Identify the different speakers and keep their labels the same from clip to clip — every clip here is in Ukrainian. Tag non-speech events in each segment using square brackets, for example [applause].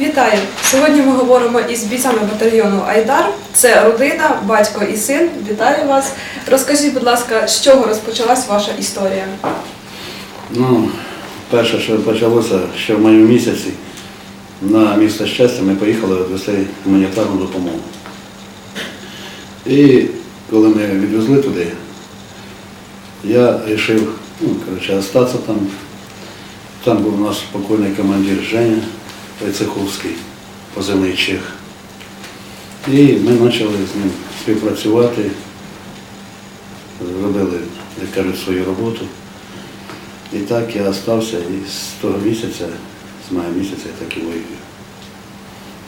Speaker 1: Вітаю! Сьогодні ми говоримо із бійцями батальйону Айдар. Це родина, батько і син. Вітаю вас. Розкажіть, будь ласка, з чого розпочалась ваша історія?
Speaker 2: Ну, перше, що почалося ще в маю місяці, на місто щастя ми поїхали відвести гуманітарну допомогу. І коли ми відвезли туди, я вирішив, ну, залишитися там. Там був у нас покойний командир Женя Войцеховський, позивний Чех. І ми почали з ним співпрацювати, робили, як кажуть, свою роботу. І так я залишився і з того місяця, з мая місяця я так і воюю.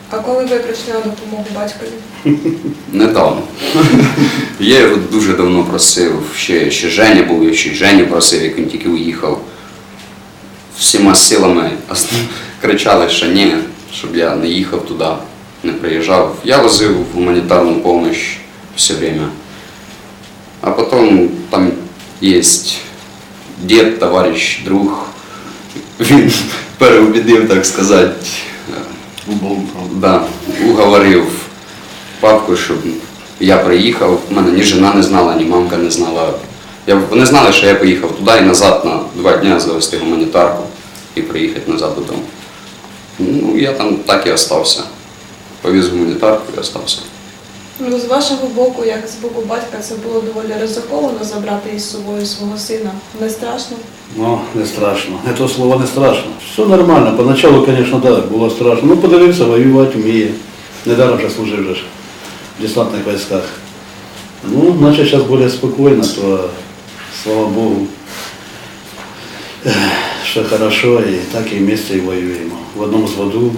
Speaker 1: А коли ви прийшли на допомогу батькові? [laughs]
Speaker 3: Недавно. Я його дуже давно просив. Ще, ще Женя був, я ще й Женю просив, як він тільки уїхав. Всіма силами кричали, що ні, щоб я не їхав туди, не приїжджав. Я возив гуманітарну допомогу все время. А потім там є дід, товариш, друг. Він [laughs] переубедив, так сказати, да, уговорив папку, щоб я приїхав. У мене ні жена не знала, ні мамка не знала. Я, вони знали, що я поїхав туди і назад на два дні завести гуманітарку і приїхати назад додому. Ну, я там так і остався. Повіз гуманітарку і остався.
Speaker 1: Ну, з вашого боку, як з боку батька, це було доволі ризиковано забрати із собою свого сина. Не страшно?
Speaker 2: Ну, не страшно. Это слово не страшно. Все нормально. Поначалу, конечно, да, було страшно. Ну, подивився, воювати вміє. Недаром вже служив же ж в десантних військах. Ну, значить, зараз більш спокійно, то слава Богу, що хорошо, і так і вместе і воюємо. В одному з воду,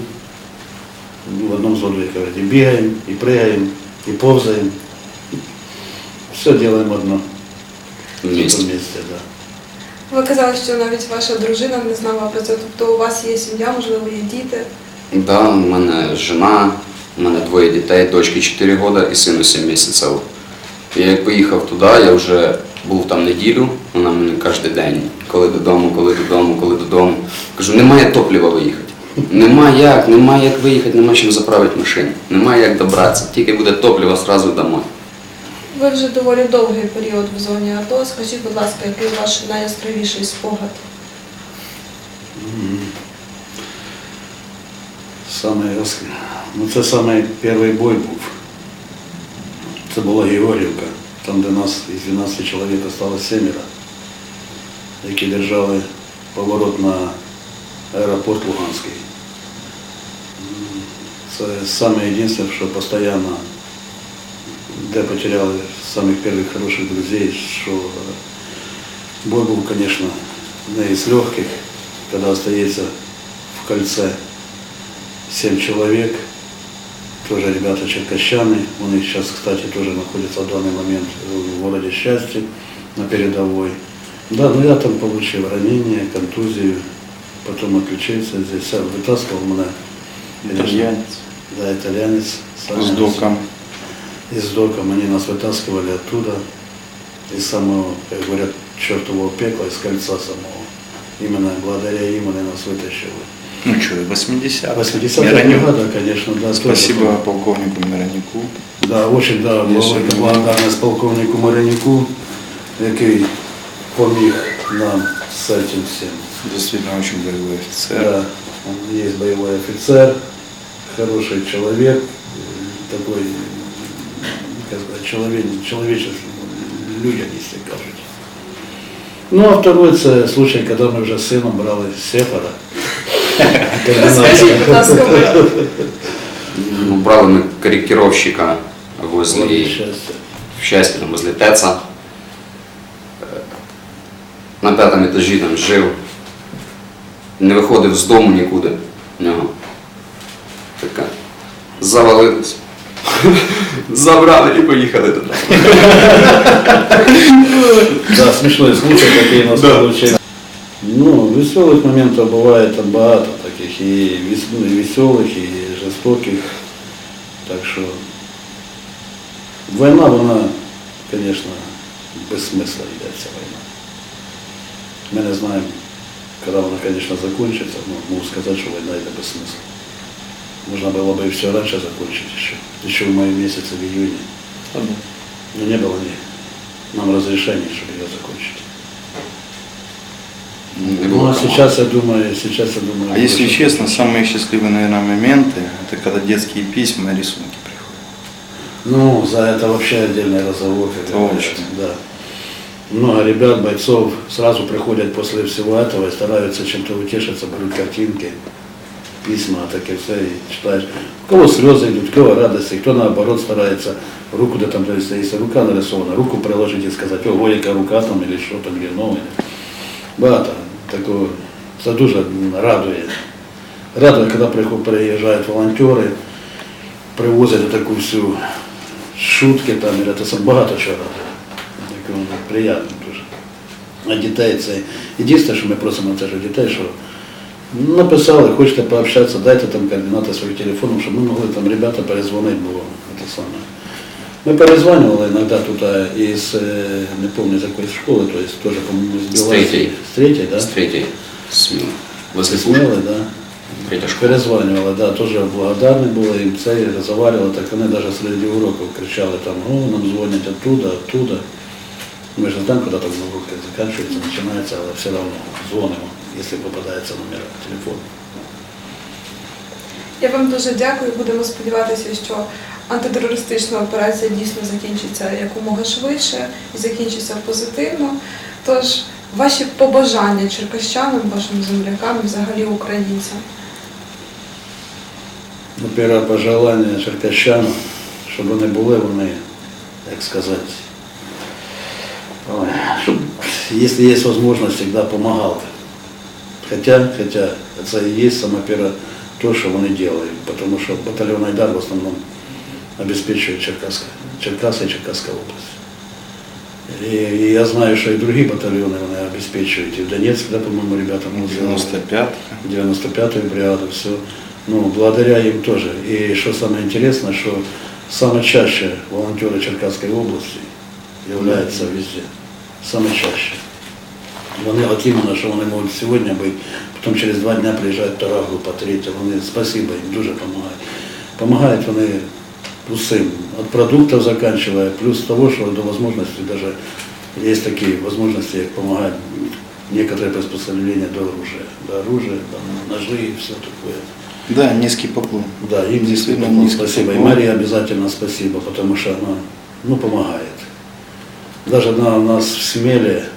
Speaker 2: в одному з воду, як кажуть, і бігаємо, і пригаємо, і повзаємо. Все робимо одно.
Speaker 3: Вместе.
Speaker 2: Вместе, да.
Speaker 1: Ви казали, що навіть ваша дружина не знала про це. Тобто у вас є сім'я, можливо, є діти.
Speaker 3: Так, Да, у мене жена, у мене двоє дітей, дочки 4 роки і сину 7 місяців. Я як поїхав туди, я вже був там неділю, вона мені кожен день, коли додому, коли додому, коли додому. Кажу, немає топлива виїхати. Нема як, нема як виїхати, нема чим заправити машину, нема як добратися. Тільки буде топливо, одразу домой.
Speaker 1: Ви вже доволі довгий період в зоні АТО. Скажіть, будь ласка, який ваш найяскравіший спогад?
Speaker 2: Саме ну, це саме перший бой був. Це була Георгіївка, там, де нас із 12 чоловік осталось семеро, які держали поворот на аеропорт Луганський. М, Це саме єдине, що постійно, де потеряли самих перших хороших друзей, що е, бой був, звісно, не із легких, коли остається в кольце семь человек, тоже ребята черкащаны, у них сейчас, кстати, тоже находятся в данный момент в городе Счастье на передовой. Да, но я там получил ранение, контузию, потом отключился здесь, сам вытаскивал меня. конечно,
Speaker 4: Итальянец.
Speaker 2: Да, итальянец.
Speaker 4: С доком.
Speaker 2: И с доком они нас вытаскивали оттуда, из самого, как говорят, чертового пекла, из кольца самого. Именно благодаря им они нас вытащили.
Speaker 4: Ну что, 80
Speaker 2: 80-я
Speaker 4: Миронюк.
Speaker 2: бригада, конечно, да.
Speaker 4: Спасибо
Speaker 2: тоже.
Speaker 4: полковнику Миронюку.
Speaker 2: Да, очень да,
Speaker 4: Если
Speaker 2: велика
Speaker 4: не
Speaker 2: благодарність полковнику Мариняку, який поміг нам з цим всім.
Speaker 4: Действительно очень боевой офицер.
Speaker 2: Да, он есть боевой офицер, хороший человек, э, такой, как сказать, человек, человеческий, людям, если кажуть. Ну, а второй це случай, коли ми вже з сином брали Сефара.
Speaker 1: Розкажіть, будь ласка.
Speaker 3: Ну, брали ми корректировщика возле
Speaker 2: Щастя.
Speaker 3: в счастье там возле ТЭЦа. Е, На п'ятому етажі там жив. Не виходив з дому нікуди в нього. Така. Завалились. Забрали і поїхали туди. [laughs]
Speaker 2: Да, смешной случай, такие у нас. Ну, веселых моментов бывает там багато таких, и, вес- ну, и веселых, и жестоких. Так що війна, вона, звісно, без смисла йде ця війна. Ми не знаємо, коли вона, звісно, закінчиться, але можу сказати, що війна йде без смисла. Можно было бы и все раньше закончить еще. Еще в мае месяце, в июне. Но не было ни нам разрешения, чтобы ее закончить.
Speaker 3: Не
Speaker 2: Ну, а сейчас я думаю, сейчас я думаю...
Speaker 4: А если
Speaker 2: больше-
Speaker 4: честно, самые счастливые, наверное, моменты, это когда детские письма и рисунки приходят.
Speaker 2: Ну, за это вообще отдельный разговор, говорят,
Speaker 4: Точно.
Speaker 2: да. Много ребят, бойцов сразу приходят после всего этого и стараются чем-то утешиться, берут картинки, письма, таке все, и читаешь. У кого слезы идут, у кого радости, кто наоборот старается руку, да там, то есть, если рука нарисована, руку приложить и сказать, ого, яка рука там, или що там, или нове. Багато такого, це дуже радує. Радує, коли приїжджають волонтери, привозять таку всю шутки там, це багато чого радує. Воно приємно дуже. А дітей це. Єдине, що ми просимо теж дітей, що написали, хочете пообщатися, дайте там координати своїх телефонів, щоб ми могли там ребята перезвонити було. Це саме. Ми перезванювали іноді тут а, із, е, не пам'ятаю з якоїсь школи, то есть теж, по-моєму, з
Speaker 3: З
Speaker 2: Білорусі.
Speaker 3: третьої.
Speaker 2: З третьої, да?
Speaker 3: З третьої. Сміло. Возле
Speaker 2: Сміли,
Speaker 3: Пушки.
Speaker 2: да.
Speaker 3: Третя школа.
Speaker 2: Перезванивали, да, тоже благодарны были им, це, і разговаривали, так вони даже среди уроков кричали там, о, нам звонят оттуда, оттуда. Мы же знаем, когда там уроки заканчивается, начинается, але все равно звонимо, если попадается номер телефона.
Speaker 1: Я вам дуже дякую. Будемо сподіватися, що антитерористична операція дійсно закінчиться якомога швидше і закінчиться позитивно. Тож ваші побажання черкащанам, вашим землякам і взагалі українцям.
Speaker 2: Ну, перше пожелання черкащанам, щоб вони були, вони, як сказати, щоб, якщо є можливість, завжди допомагали. Хоча, хоча це і є саме перше то, що вони роблять, тому що батальйон Айдар в основному обеспечує Черкаска, Черкаса і Черкаська область. І, і я знаю, що і другі батальйони вони обеспечують. І в Донецьк, да, по-моєму, ребята сделали.
Speaker 4: 95
Speaker 2: 95-ю бригаду, все. Ну, благодаря им тоже. И что самое интересное, что самое чаще волонтеры Черкасской области являются везде. Самое чаще. Вони от іменно, що вони можуть сьогодні бути, потім через два дня приїжджають втора група, третя, вони спасибо їм дуже допомагають. Помагають вони усім, від продуктів заканчивая, плюс того, що до можливості даже є такі можливості, як допомагають некоторые приспособления до оружия. До оружия, там, ножи и все такое.
Speaker 4: Да, низкий поклон.
Speaker 2: Да, им действительно
Speaker 4: Действительно,
Speaker 2: ну, спасибо. И
Speaker 4: поклон.
Speaker 2: Марии обязательно спасибо, потому что она ну, помогает. Даже на у нас в Смеле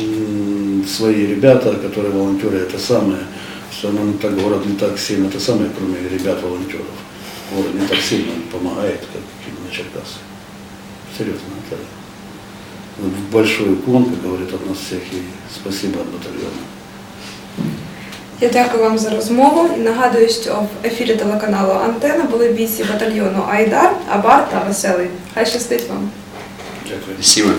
Speaker 2: м, свои ребята, которые волонтеры, это самое, что нам так город не так сильно, это самое, кроме ребят-волонтеров. Город не так сильно помогает, как именно Черкасы. Серьезно, это большой уклон, как говорит от нас всех, и спасибо от батальона.
Speaker 1: Я дякую вам за розмову нагадую, що в ефірі телеканалу Антена були бійці батальйону Айдар, Абар та Веселий. Хай щастить вам!
Speaker 2: Дякую. Спасибо.